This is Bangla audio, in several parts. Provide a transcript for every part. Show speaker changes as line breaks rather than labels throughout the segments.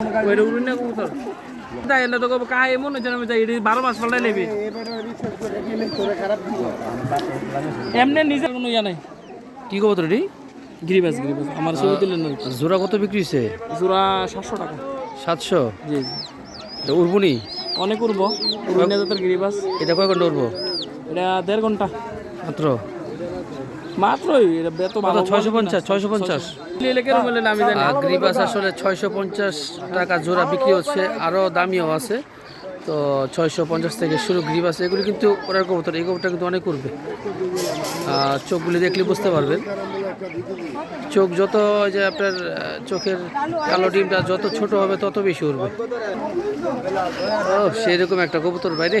না মনে হচ্ছে যাই এটি বারো মাস পাল্টাই নেবে। এমনি নিজের কোনো ইয়া নাই।
কি কবুতর এটি?
গিরিবাস গিরিবাস আমার ছবি তুলেন না
জোড়া কত বিক্রি হয়েছে
জোড়া সাতশো টাকা।
সাতশো?
জি জি।
উড়বুনি?
অনেক জাতের গিরিবাস
এটা কয় ঘণ্টা উড়বো?
এটা দেড় ঘণ্টা।
মাত্র?
মাত্রই এটা ভালো
ছয়শো পঞ্চাশ
নিলে কেন আমি জানি
আসলে টাকা জোড়া বিক্রি হচ্ছে আরও দামিও আছে। তো ছয়শো পঞ্চাশ থেকে শুরু গ্রিপ আছে এগুলি কিন্তু ওরার কবুতর এই কবুতরটা কিন্তু অনেক উঠবে চোখগুলি দেখলে বুঝতে পারবেন। চোখ যত ওই যে আপনার চোখের কালো ডিমটা যত ছোট হবে তত বেশি উঠবে ও সেই রকম একটা কবুতর বাইরে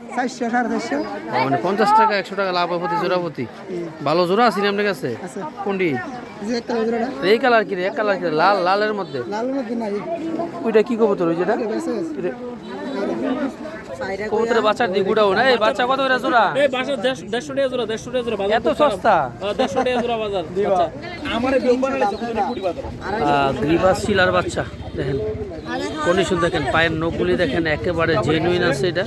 চারশো সাড়ে চারশো।
মানে পঞ্চাশ টাকা একশো টাকা লাভ প্রতি জোড়া প্রতি ভালো জোড়া আছে আপনার কাছে? কোনটি? এই কালার কি রে? এক কালার কি? লাল লালের মধ্যে?
লালের মধ্যে নাই।
ওইটা কি কবুতর ওই যেটা? কবুতরের বাচ্চার এই বাচ্চা কত করে জোড়া?
এই দেড়শো দেড়শো টাকা জোড়া দেড়শো টাকা জোড়া বাজার
এত সস্তা?
আহ, দেড়শো টাকা জোড়া বাজার আচ্ছা আমার
গ্রিবাস শিলার বাচ্চা দেখেন। কন্ডিশন দেখেন পায়ের নখগুলি দেখেন একেবারে জেনুইন আছে এটা।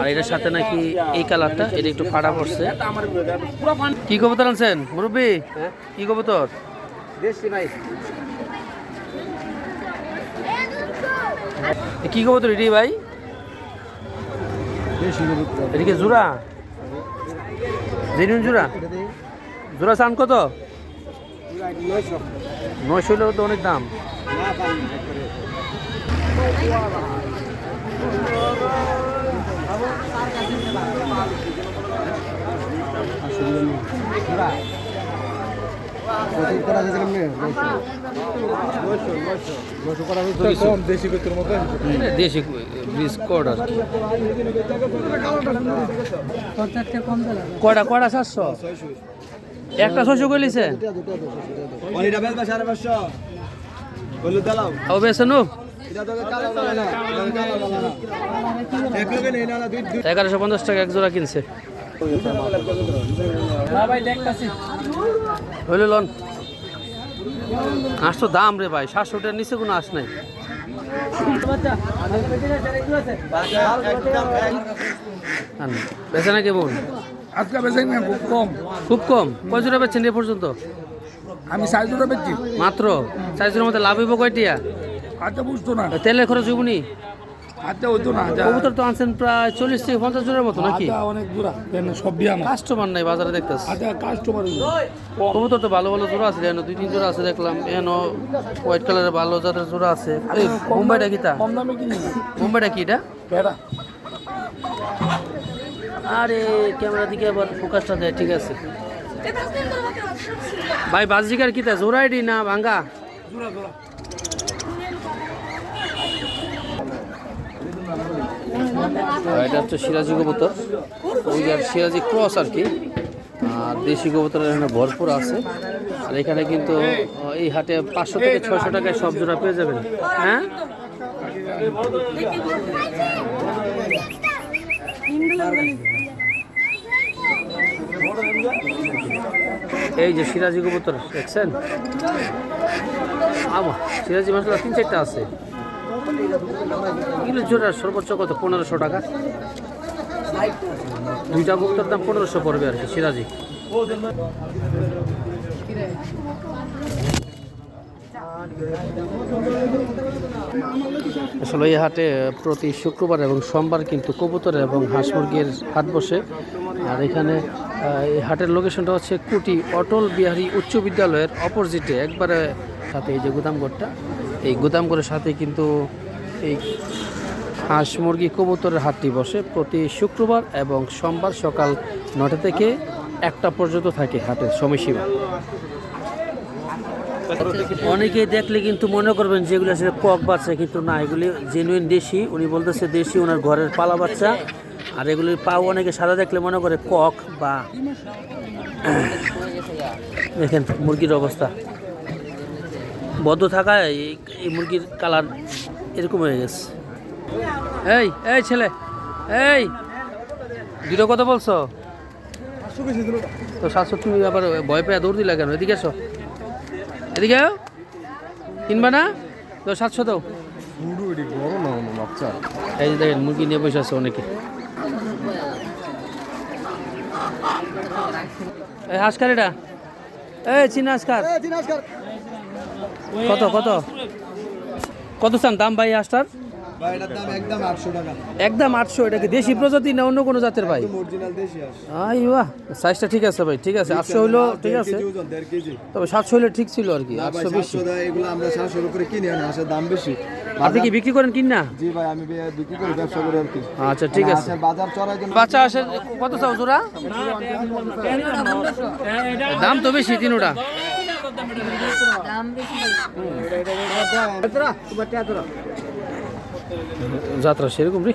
আর এটার সাথে নাকি এই কালারটা এটা একটু ফাটা পড়ছে। কি কবুতর আনছেন? মুরব্বী কি কবুতর? এ কি কবুতর এটি ভাই? এদিকে জোড়া? জেনুইন জোড়া? জোড়া চান কত? নয়শো হলেও তো অনেক দাম। দেশি ব্রিজ কড আর কি কয়টা কয়টা, সাতশো? একটা ছয়শো কইলিছে? এগারোশো পঞ্চাশ টাকা এক জোড়া কিনছে। হইল লন। হাঁস তো দাম রে ভাই সাতশো টাকার নিচে কোনো হাঁস নাই। বেচে না কেমন?
আজকে বেঁচে না খুব কম।
খুব কম? কয় জোড়া বেচছেন এ পর্যন্ত?
আমি বেচছি।
মাত্র? চারজনের মধ্যে লাভ হইব কয়টিয়া?
হাতে বুঝতো না।
তেলের খরচ
না
কবুতর তো আনছেন প্রায় চল্লিশ থেকে পঞ্চাশ জনের মতো নাকি?
অনেক দূরা সব দিয়ে আমার।
কাস্টমার নাই বাজারে দেখতেছি।
হাতে কাস্টমার
কবুতর তো ভালো ভালো জোড়া আছে দুই তিন জোড়া আছে দেখলাম এখানে হোয়াইট কালারের ভালো জাতের জোড়া আছে। মুম্বাইটা কিটা
কম দামে কিনি।
মুম্বাইটা কি এটা? আরে ক্যামেরা দিকে আবার ফোকাসটা দেয় ঠিক আছে। ভাই বাজিকার জোড়া আইডি না ভাঙ্গা? এটা হচ্ছে সিরাজি কবুতর। ওই আর সিরাজি ক্রস আর কি। আর দেশি কবুতর এখানে ভরপুর আছে। আর এখানে কিন্তু এই হাটে পাঁচশো থেকে ছয়শো টাকায় সব জোড়া পেয়ে যাবেন। হ্যাঁ? এই যে সিরাজি কবুতর, দেখছেন? আমা সিরাজি মশলা তিন চারটা আছে। এগুলো জোড়া সর্বোচ্চ কত? পনেরোশো টাকা। দুইটা কবুতর দাম পনেরোশো পড়বে আর কি, সিরাজি। আসলে এই হাটে প্রতি শুক্রবার এবং সোমবার কিন্তু কবুতর এবং হাঁস মুরগির হাট বসে। আর এখানে এই হাটের লোকেশনটা হচ্ছে কুটি অটল বিহারী উচ্চ বিদ্যালয়ের অপোজিটে একবারে সাথে এই যে গুদামঘরটা, এই গুদামঘরের সাথে কিন্তু এই হাঁস মুরগি কবুতরের হাটটি বসে প্রতি শুক্রবার এবং সোমবার সকাল নটা থেকে একটা পর্যন্ত থাকে হাটের সময়সীমা। অনেকেই দেখলে কিন্তু মনে করবেন যেগুলো আসলে কক বাচ্চা কিন্তু না, এগুলি জেনুইন দেশি। উনি বলতেছে দেশি, ওনার ঘরের পালা বাচ্চা। আর এগুলির পাও অনেকে সাদা দেখলে মনে করে কক বা দেখেন মুরগির অবস্থা। বদ্ধ থাকায় এই- এই মুরগির কালার এরকম হয়ে গেছে। এই এই ছেলে এই দুটো কথা বলছো? তো সাতশো তুমি আবার ভয় পেয়ে দৌড় দিলা কেন? এদিকে এসো। এদিকে কিনবা না? তো সাতশো দাও। এই যে দেখেন মুরগি নিয়ে বসে আছে অনেকে। এই হাঁসকার এটা এই চীনা হাঁসকার কত কত? কত চান দাম ভাই হাঁসটার
দাম একদম আটশো
একদম আটশো এটা কি দেশি প্রজাতি না অন্য কোনো জাতের ভাই? আই বাহ সাইজটা ঠিক আছে ভাই ঠিক আছে আটশো হইল ঠিক আছে। তবে সাতশো হলে ঠিক ছিল আর কি আটশো বেশি।
এগুলো আমরা কিনি দাম বেশি।
আপনি কি বিক্রি করেন কিন না?
জি ভাই আমি বিক্রি করি ব্যবসা করি আর কি।
আচ্ছা ঠিক আছে।
বাজার চড়ার জন্য
বাচ্চা আসে কত চাও জোড়া? দাম তো বেশি তিনোটা যাত্রা সেরকম রে?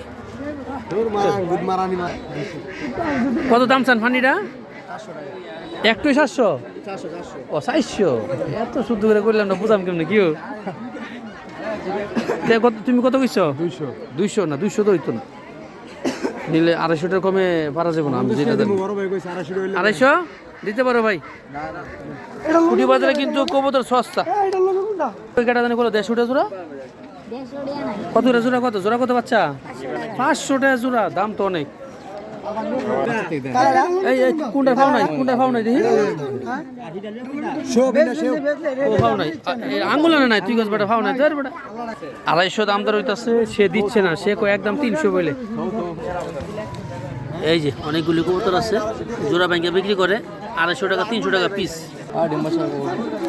কত দাম চান ফানিটা একটু সাতশো? ও চারশো এত শুদ্ধ করে করলাম না বুঝাম কেমন কি কত তুমি কত কইছো? দুইশো। দুইশো না দুইশো তো হইতো না। নিলে আড়াইশোটার কমে পারা যাবে না আমি যেটা
আড়াইশো?
দিতে পারো ভাই। কুটি বাজারে কিন্তু কবুতর সস্তা। কাটা জানি বলো, দেড়শো টাকা জোড়া? কত জোড়া কত? জোড়া কত বাচ্চা? পাঁচশো টাকা জোড়া, দাম তো অনেক। এই কোনটা নাই? কোনটা নাই তুই গাছ বেটা ফাও নাই? তোর বেটা। আড়াইশো দাম দর হইতাছে, সে দিচ্ছে না। সে কয়, একদম তিনশো বলে এই যে, অনেকগুলি কবুতর আছে। জোড়া ব্যাংকে বিক্রি করে। আড়াইশো টাকা তিনশো টাকা পিস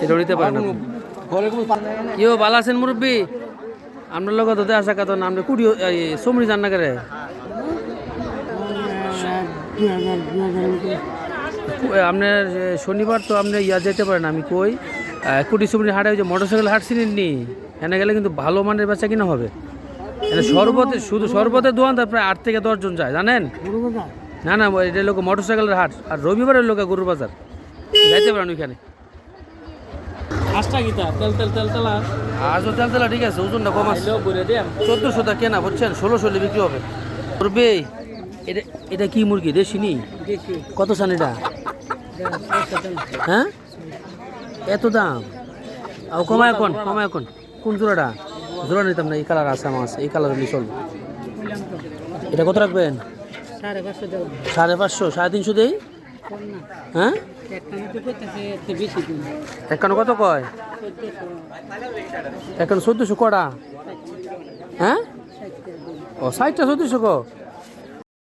এটা নিতে পারেন। কেউ ভালো আছেন মুরব্বী? আপনার লোক তো আসা কথা না আপনি কুড়ি সমরি জান না করে আপনার শনিবার তো আপনি ইয়া যেতে পারেন আমি কই। কুটি সুমরি হাটে ওই যে মোটরসাইকেল হাট ছিলেন নি? এনে গেলে কিন্তু ভালো মানের বেচা কিনা হবে। শরবতে শুধু শরবতের দোকান তার প্রায় আট থেকে দশজন যায় জানেন? না না এটা লোক মোটরসাইকেলের হাট। আর রবিবারের লোক গরুর বাজার। যাইতে পারেন ওইখানে।
কিতা তেল তেল তেল তেলা
আজও তেল তেলা ঠিক আছে ওজনটা কম আছে।
বলে
টা কেনা বুঝছেন? ষোলোশো বিক্রি হবে। করবে? এটা এটা কি মুরগি? দেশি নি? কত সান এটা? হ্যাঁ? এত দাম? আর কমায় কোন কমায় কোন? কোন জোড়াটা? জোড়া নিতাম না এই কালার আছে আমার এই কালার নিয়ে চলবে। এটা কত রাখবেন? সাড়ে পাঁচশো সাড়ে তিনশো দেই? হ্যাঁ? এখন কত কয়? এখন চোদ্দশো কটা? হ্যাঁ? ও, ষাটটা চোদ্দশো কো